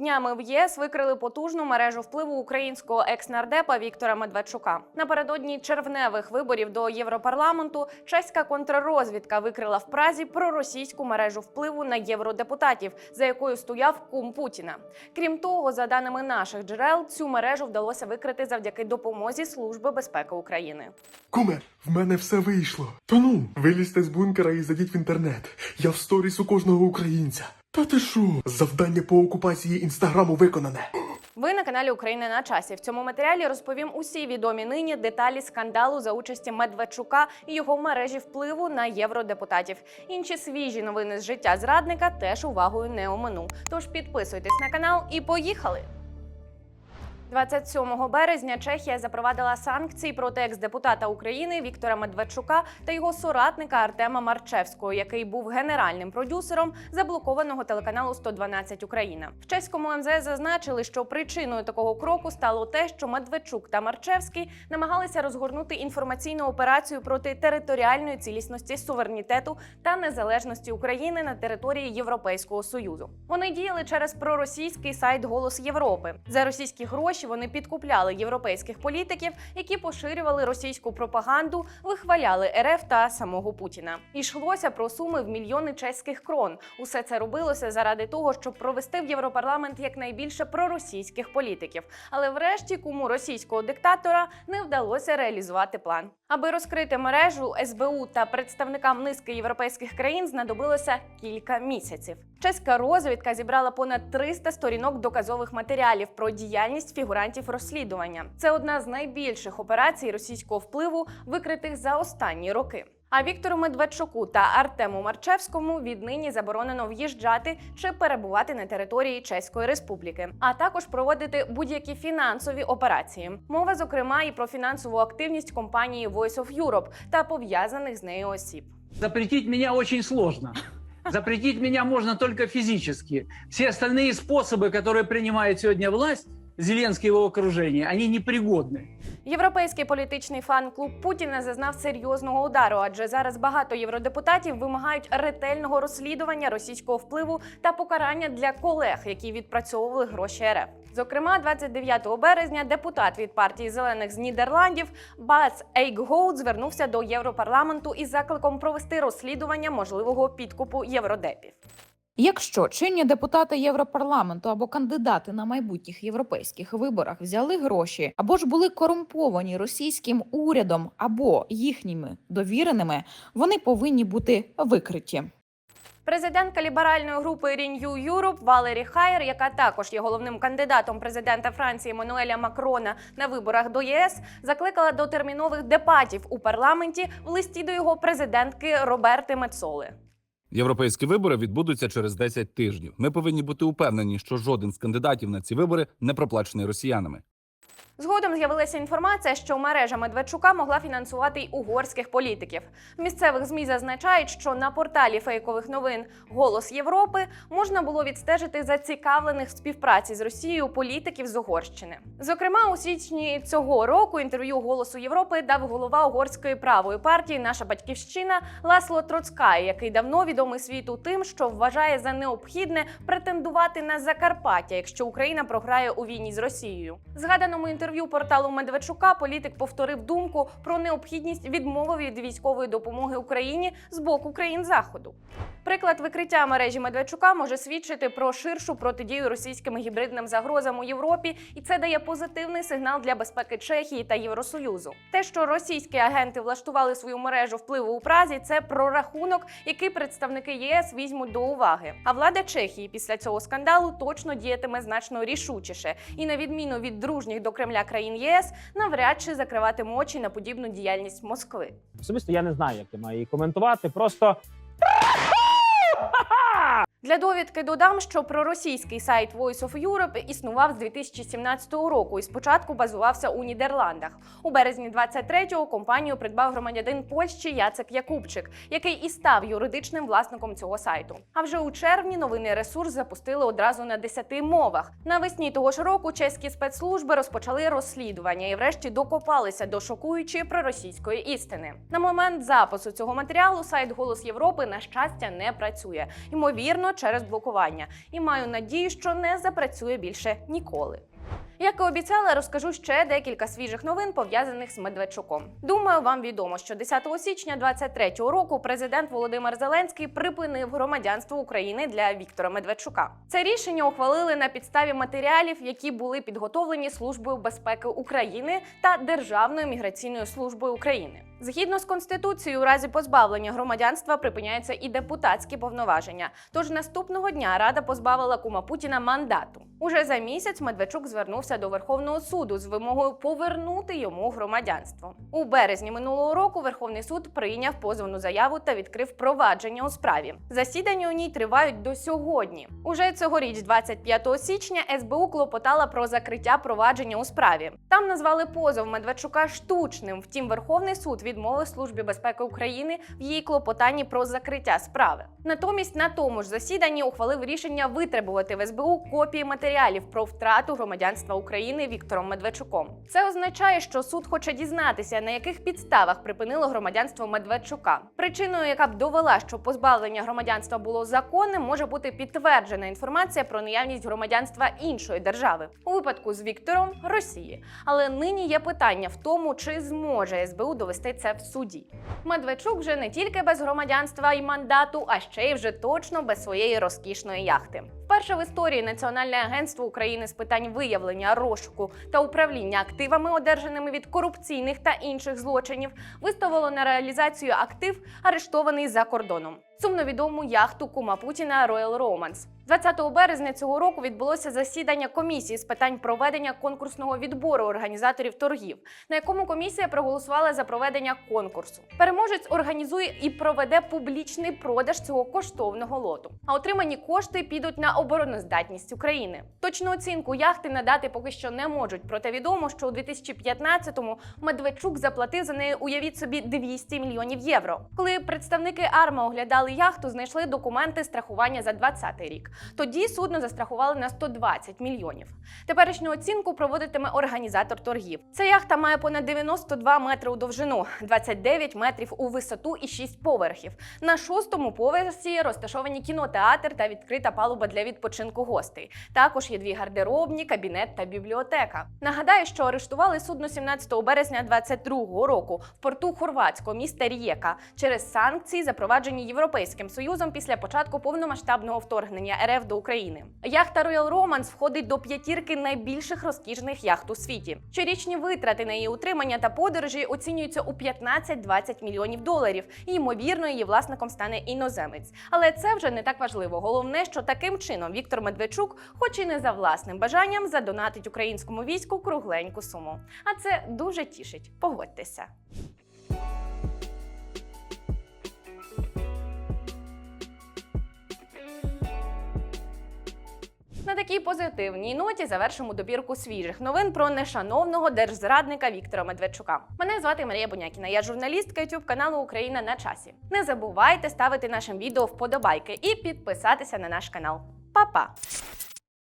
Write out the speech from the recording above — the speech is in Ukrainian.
Днями в ЄС викрили потужну мережу впливу українського екс-нардепа Віктора Медведчука. Напередодні червневих виборів до Європарламенту чеська контррозвідка викрила в Празі проросійську мережу впливу на євродепутатів, за якою стояв кум Путіна. Крім того, за даними наших джерел, цю мережу вдалося викрити завдяки допомозі Служби безпеки України. Куме, в мене все вийшло. Та ну, вилізьте з бункера і зайдіть в інтернет. Я в сторіс у кожного українця. Та ти що? Завдання по окупації інстаграму виконане. Ви на каналі Україна на часі. В цьому матеріалі розповім усі відомі нині деталі скандалу за участі Медведчука і його мережі впливу на євродепутатів. Інші свіжі новини з життя зрадника теж увагою не омину. Тож підписуйтесь на канал і поїхали. 27 березня Чехія запровадила санкції проти екс-депутата України Віктора Медведчука та його соратника Артема Марчевського, який був генеральним продюсером заблокованого телеканалу 112 Україна. В чеському МЗС зазначили, що причиною такого кроку стало те, що Медведчук та Марчевський намагалися розгорнути інформаційну операцію проти територіальної цілісності, суверенітету та незалежності України на території Європейського союзу. Вони діяли через проросійський сайт Голос Європи. За російські гроші вони підкупляли європейських політиків, які поширювали російську пропаганду, вихваляли РФ та самого Путіна. Ішлося про суми в мільйони чеських крон. Усе це робилося заради того, щоб провести в Європарламент якнайбільше проросійських політиків. Але врешті куму російського диктатора не вдалося реалізувати план. Аби розкрити мережу СБУ та представникам низки європейських країн знадобилося кілька місяців. Чеська розвідка зібрала понад 300 сторінок доказових матеріалів про діяльність фігурантів розслідування. Це одна з найбільших операцій російського впливу, викритих за останні роки. А Віктору Медведчуку та Артему Марчевському віднині заборонено в'їжджати чи перебувати на території Чеської Республіки, а також проводити будь-які фінансові операції. Мова, зокрема, і про фінансову активність компанії Voice of Europe та пов'язаних з нею осіб. Запретить меня очень сложно. Запретить меня можно только физически. Все остальные способы, которые принимает сегодня власть, Зеленский и его окружение, они непригодны. Європейський політичний фан-клуб Путіна зазнав серйозного удару, адже зараз багато євродепутатів вимагають ретельного розслідування російського впливу та покарання для колег, які відпрацьовували гроші РФ. Зокрема, 29 березня депутат від партії зелених з Нідерландів Бас Ейкгоут звернувся до Європарламенту із закликом провести розслідування можливого підкупу євродепів. Якщо чинні депутати Європарламенту або кандидати на майбутніх європейських виборах взяли гроші або ж були корумповані російським урядом або їхніми довіреними, вони повинні бути викриті. Президентка ліберальної групи Renew Europe Валері Хайер, яка також є головним кандидатом президента Франції Мануеля Макрона на виборах до ЄС, закликала до термінових дебатів у парламенті в листі до його президентки Роберти Мецоли. Європейські вибори відбудуться через 10 тижнів. Ми повинні бути упевнені, що жоден з кандидатів на ці вибори не проплачений росіянами. Згодом з'явилася інформація, що мережа Медведчука могла фінансувати й угорських політиків. Місцевих змі зазначають, що на порталі фейкових новин Голос Європи можна було відстежити зацікавлених в співпраці з Росією політиків з Угорщини. Зокрема, у січні цього року інтерв'ю Голосу Європи дав голова угорської правої партії Наша батьківщина Ласло Троцкай, який давно відомий світу тим, що вважає за необхідне претендувати на Закарпаття, якщо Україна програє у війні з Росією. Згаданому інтерв'ю порталу Медведчука політик повторив думку про необхідність відмови від військової допомоги Україні з боку країн заходу. Приклад викриття мережі Медведчука може свідчити про ширшу протидію російським гібридним загрозам у Європі, і це дає позитивний сигнал для безпеки Чехії та Євросоюзу. Те, що російські агенти влаштували свою мережу впливу у Празі, це прорахунок, який представники єС візьмуть до уваги. А влада Чехії після цього скандалу точно діятиме значно рішучіше, і на відміну від дружніх до Кремля країн ЄС, навряд чи закриватиме очі на подібну діяльність Москви. Особисто я не знаю, як я маю її коментувати. Просто Для довідки додам, що проросійський сайт Voice of Europe існував з 2017 року і спочатку базувався у Нідерландах. У березні 23-го компанію придбав громадянин Польщі Яцек Якубчик, який і став юридичним власником цього сайту. А вже у червні новинний ресурс запустили одразу на 10 мовах. Навесні того ж року чеські спецслужби розпочали розслідування і, врешті, докопалися до шокуючої проросійської істини. На момент запису цього матеріалу сайт Голос Європи на щастя не працює. Ймовірно, офіційно через блокування і маю надію, що не запрацює більше ніколи. Як і обіцяла, розкажу ще декілька свіжих новин пов'язаних з Медведчуком. Думаю, вам відомо, що 10 січня 23-го року президент Володимир Зеленський припинив громадянство України для Віктора Медведчука. Це рішення ухвалили на підставі матеріалів, які були підготовлені Службою безпеки України та Державною міграційною службою України. Згідно з конституцією, у разі позбавлення громадянства припиняються і депутатські повноваження. Тож наступного дня Рада позбавила кума Путіна мандату. Уже за місяць Медведчук звернувся до Верховного суду з вимогою повернути йому громадянство. У березні минулого року Верховний суд прийняв позовну заяву та відкрив провадження у справі. Засідання у ній тривають до сьогодні. Уже цьогоріч, 25 січня, СБУ клопотала про закриття провадження у справі. Там назвали позов Медведчука штучним. Втім, Верховний суд відмовив Службі безпеки України в її клопотанні про закриття справи. Натомість на тому ж засіданні ухвалив рішення витребувати в СБУ копії матеріалів про втрату громадянства України Віктором Медведчуком. Це означає, що суд хоче дізнатися, на яких підставах припинило громадянство Медведчука. Причиною, яка б довела, що позбавлення громадянства було законним, може бути підтверджена інформація про наявність громадянства іншої держави у випадку з Віктором Росії. Але нині є питання в тому, чи зможе СБУ довести це в суді. Медведчук вже не тільки без громадянства і мандату, а ще й вже точно без своєї розкішної яхти. Вперше в історії Національне агентство України з питань виявлення, розшуку та управління активами, одержаними від корупційних та інших злочинів, виставило на реалізацію актив, арештований за кордоном. Сумно відому яхту кума Путіна Royal Romance. 20 березня цього року відбулося засідання комісії з питань проведення конкурсного відбору організаторів торгів, на якому комісія проголосувала за проведення конкурсу. Переможець організує і проведе публічний продаж цього коштовного лоту. А отримані кошти підуть на обороноздатність України. Точну оцінку яхти надати поки що не можуть. Проте відомо, що у 2015-му Медведчук заплатив за неї, уявіть собі, 200 мільйонів євро. Коли представники АРМА оглядали яхту, знайшли документи страхування за 20-й рік. Тоді судно застрахували на 120 мільйонів. Теперішню оцінку проводитиме організатор торгів. Ця яхта має понад 92 метри у довжину, 29 метрів у висоту і 6 поверхів. На шостому поверсі розташовані кінотеатр та відкрита палуба для відпочинку гостей. Також є дві гардеробні, кабінет та бібліотека. Нагадаю, що арештували судно 17 березня 2022 року в порту хорватського міста Рієка через санкції, запроваджені Європейським Союзом після початку повномасштабного вторгнення РФ до України. Яхта Royal Romance входить до п'ятірки найбільших розкішних яхт у світі. Щорічні витрати на її утримання та подорожі оцінюються у 15-20 мільйонів доларів. І ймовірно, її власником стане іноземець. Але це вже не так важливо. Головне, що таким чином Віктор Медведчук, хоч і не за власним бажанням, задонатить українському війську кругленьку суму. А це дуже тішить. Погодьтеся. Такій позитивній ноті завершимо добірку свіжих новин про нешановного держзрадника Віктора Медведчука. Мене звати Марія Бонякіна. Я журналістка youtube каналу Україна на часі. Не забувайте ставити нашим відео вподобайки і підписатися на наш канал. Па-па!